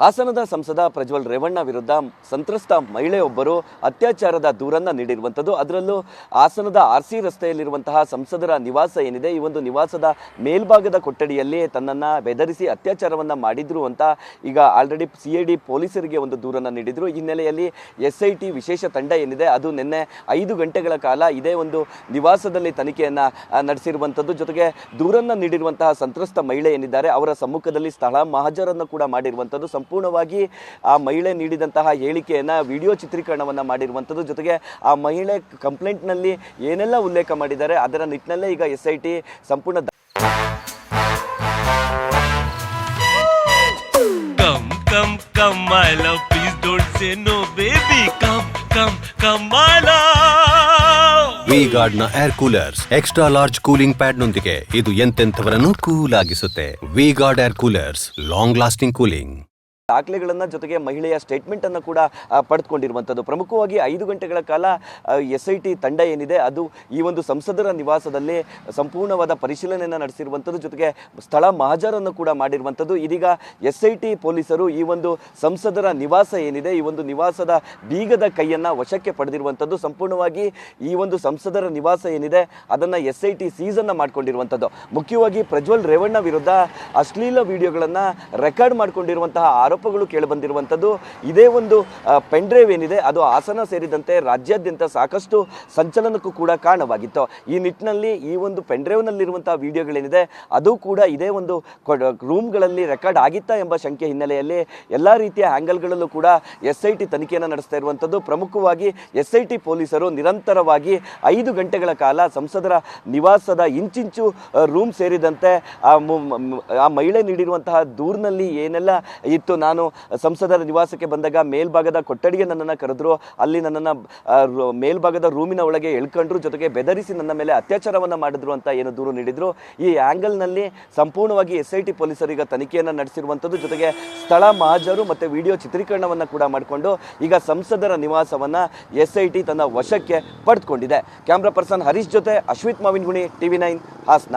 ಹಾಸನದ ಸಂಸದ ಪ್ರಜ್ವಲ್ ರೇವಣ್ಣ ವಿರುದ್ಧ ಸಂತ್ರಸ್ತ ಮಹಿಳೆಯೊಬ್ಬರು ಅತ್ಯಾಚಾರದ ದೂರನ್ನ ನೀಡಿರುವಂಥದ್ದು. ಅದರಲ್ಲೂ ಹಾಸನದ ಆರ್ ಸಿ ರಸ್ತೆಯಲ್ಲಿರುವಂತಹ ಸಂಸದರ ನಿವಾಸ ಏನಿದೆ, ಈ ಒಂದು ನಿವಾಸದ ಮೇಲ್ಭಾಗದ ಕೊಠಡಿಯಲ್ಲಿ ತನ್ನನ್ನ ಬೆದರಿಸಿ ಅತ್ಯಾಚಾರವನ್ನು ಮಾಡಿದ್ರು ಅಂತ ಈಗ ಆಲ್ರೆಡಿ ಸಿ ಐ ಡಿ ಪೊಲೀಸರಿಗೆ ಒಂದು ದೂರನ್ನು ನೀಡಿದ್ರು. ಈ ಹಿನ್ನೆಲೆಯಲ್ಲಿ ಎಸ್ ಐ ಟಿ ವಿಶೇಷ ತಂಡ ಏನಿದೆ, ಅದು ನಿನ್ನೆ ಐದು ಗಂಟೆಗಳ ಕಾಲ ಇದೇ ಒಂದು ನಿವಾಸದಲ್ಲಿ ತನಿಖೆಯನ್ನ ನಡೆಸಿರುವಂಥದ್ದು. ಜೊತೆಗೆ ದೂರನ್ನು ನೀಡಿರುವಂತಹ ಸಂತ್ರಸ್ತ ಮಹಿಳೆ ಏನಿದ್ದಾರೆ, ಅವರ ಸಮ್ಮುಖದಲ್ಲಿ ಸ್ಥಳ, ಮಹಾಜರನ್ನು ಕೂಡ ಮಾಡಿರುವಂಥದ್ದು. ಸಂಪೂರ್ಣವಾಗಿ ಆ ಮಹಿಳೆ ನೀಡಿದಂತಹ ಹೇಳಿಕೆಯನ್ನು ವಿಡಿಯೋ ಚಿತ್ರೀಕರಣವನ್ನು ಮಾಡಿರುವಂಥದ್ದು ಜೊತೆಗೆ ಆ ಮಹಿಳೆ ಕಂಪ್ಲೇಂಟ್ನಲ್ಲಿ ಏನೆಲ್ಲ ಉಲ್ಲೇಖ ಮಾಡಿದ್ದಾರೆ ಅದರ ನಿಟ್ಟಿನಲ್ಲೇ ಈಗ ಎಸ್ ಐ ಟಿ ಸಂಪೂರ್ಣ Come, come, come, my love. Please don't say no, baby. Come, come, come, my love. V ಗಾರ್ಡ್ನ air coolers extra large cooling pad ನೊಂದಿಗೆ ಇದು ಎಂತೆಂಥವರನ್ನು cool ಆಗಿಸುತ್ತೆ V Guard air coolers long lasting cooling ದಾಖಲೆಗಳನ್ನ ಜೊತೆಗೆ ಮಹಿಳೆಯ statement ಅನ್ನು ಕೂಡ ಪಡೆದುಕೊಂಡಿರುವಂಥದ್ದು ಪ್ರಮುಖವಾಗಿ ಐದು ಗಂಟೆಗಳ ಕಾಲ ಎಸ್ ಐ ಟಿ ತಂಡ ಏನಿದೆ, ಅದು ಈ ಒಂದು ಸಂಸದರ ನಿವಾಸದಲ್ಲಿ ಸಂಪೂರ್ಣವಾದ ಪರಿಶೀಲನೆಯನ್ನು ನಡೆಸಿರುವಂಥದ್ದು ಜೊತೆಗೆ ಸ್ಥಳ ಮಹಾಜರನ್ನು ಕೂಡ ಮಾಡಿರುವಂಥದ್ದು ಇದೀಗ ಎಸ್ ಐ ಟಿ ಪೊಲೀಸರು ಈ ಒಂದು ಸಂಸದರ ನಿವಾಸ ಏನಿದೆ, ಈ ಒಂದು ನಿವಾಸದ ಬೀಗದ ಕೈಯನ್ನು ವಶಕ್ಕೆ ಪಡೆದಿರುವಂಥದ್ದು ಸಂಪೂರ್ಣವಾಗಿ ಈ ಒಂದು ಸಂಸದರ ನಿವಾಸ ಏನಿದೆ, ಅದನ್ನು ಎಸ್ ಐ ಟಿ ಸೀಸನ್ನು ಮಾಡಿಕೊಂಡಿರುವಂಥದ್ದು ಮುಖ್ಯವಾಗಿ ಪ್ರಜ್ವಲ್ ರೇವಣ್ಣ ವಿರುದ್ಧ ಅಶ್ಲೀಲ ವಿಡಿಯೋಗಳನ್ನು ರೆಕಾರ್ಡ್ ಮಾಡ್ಕೊಂಡಿರುವಂತಹ ಆರೋಪಗಳು ಕೇಳಿಬಂದಿರುವಂಥದ್ದು. ಇದೇ ಒಂದು ಪೆನ್ ಡ್ರೈವ್ ಏನಿದೆ, ಅದು ಹಾಸನ ಸೇರಿದಂತೆ ರಾಜ್ಯಾದ್ಯಂತ ಸಾಕಷ್ಟು ಸಂಚಲನಕ್ಕೂ ಕೂಡ ಕಾರಣವಾಗಿತ್ತು. ಈ ನಿಟ್ಟಿನಲ್ಲಿ ಈ ಒಂದು ಪೆನ್ ಡ್ರೈವ್ನಲ್ಲಿರುವಂತಹ ವಿಡಿಯೋಗಳೇನಿದೆ, ಅದು ಕೂಡ ಇದೇ ಒಂದು ರೂಮ್ಗಳಲ್ಲಿ ರೆಕಾರ್ಡ್ ಆಗಿತ್ತಾ ಎಂಬ ಶಂಕೆ ಹಿನ್ನೆಲೆಯಲ್ಲಿ ಎಲ್ಲ ರೀತಿಯ ಆ್ಯಂಗಲ್ಗಳಲ್ಲೂ ಕೂಡ ಎಸ್ ಐ ಟಿ ತನಿಖೆಯನ್ನು ನಡೆಸ್ತಾ ಇರುವಂಥದ್ದು. ಪ್ರಮುಖವಾಗಿ ಎಸ್ ಐ ಟಿ ಪೊಲೀಸರು ನಿರಂತರವಾಗಿ ಐದು ಗಂಟೆಗಳ ಕಾಲ ಸಂಸದರ ನಿವಾಸದ ಇಂಚಿಂಚು ರೂಮ್ ಸೇರಿದಂತೆ ಆ ಮಹಿಳೆ ನೀಡಿರುವಂತಹ ದೂರಿನಲ್ಲಿ ಏನೆಲ್ಲ ಇತ್ತು ನಾನು ಸಂಸದರ ನಿವಾಸಕ್ಕೆ ಬಂದಾಗ ಮೇಲ್ಭಾಗದ ಕೊಠಡಿಗೆ ನನ್ನನ್ನು ಕರೆದ್ರು. ಅಲ್ಲಿ ನನ್ನನ್ನು ಮೇಲ್ಭಾಗದ ರೂಮಿನ ಒಳಗೆ ಎಳ್ಕೊಂಡ್ರು, ಜೊತೆಗೆ ಬೆದರಿಸಿ ನನ್ನ ಮೇಲೆ ಅತ್ಯಾಚಾರವನ್ನು ಮಾಡಿದ್ರು ಅಂತ ಏನು ದೂರು ನೀಡಿದ್ರು. ಈ ಆ್ಯಂಗಲ್ನಲ್ಲಿ ಸಂಪೂರ್ಣವಾಗಿ ಎಸ್ ಐ ಟಿ ಪೊಲೀಸರು ತನಿಖೆಯನ್ನು ನಡೆಸಿರುವಂಥದ್ದು ಜೊತೆಗೆ ಸ್ಥಳ ಮಹಾಜರು ಮತ್ತು ವಿಡಿಯೋ ಚಿತ್ರೀಕರಣವನ್ನು ಕೂಡ ಮಾಡಿಕೊಂಡು ಈಗ ಸಂಸದರ ನಿವಾಸವನ್ನು ಎಸ್ ಐ ಟಿ ತನ್ನ ವಶಕ್ಕೆ ಪಡೆದುಕೊಂಡಿದೆ ಕ್ಯಾಮ್ರಾ ಪರ್ಸನ್ ಹರೀಶ್ ಜೊತೆ Ashwith Mavinaguni, TV nine Hassan.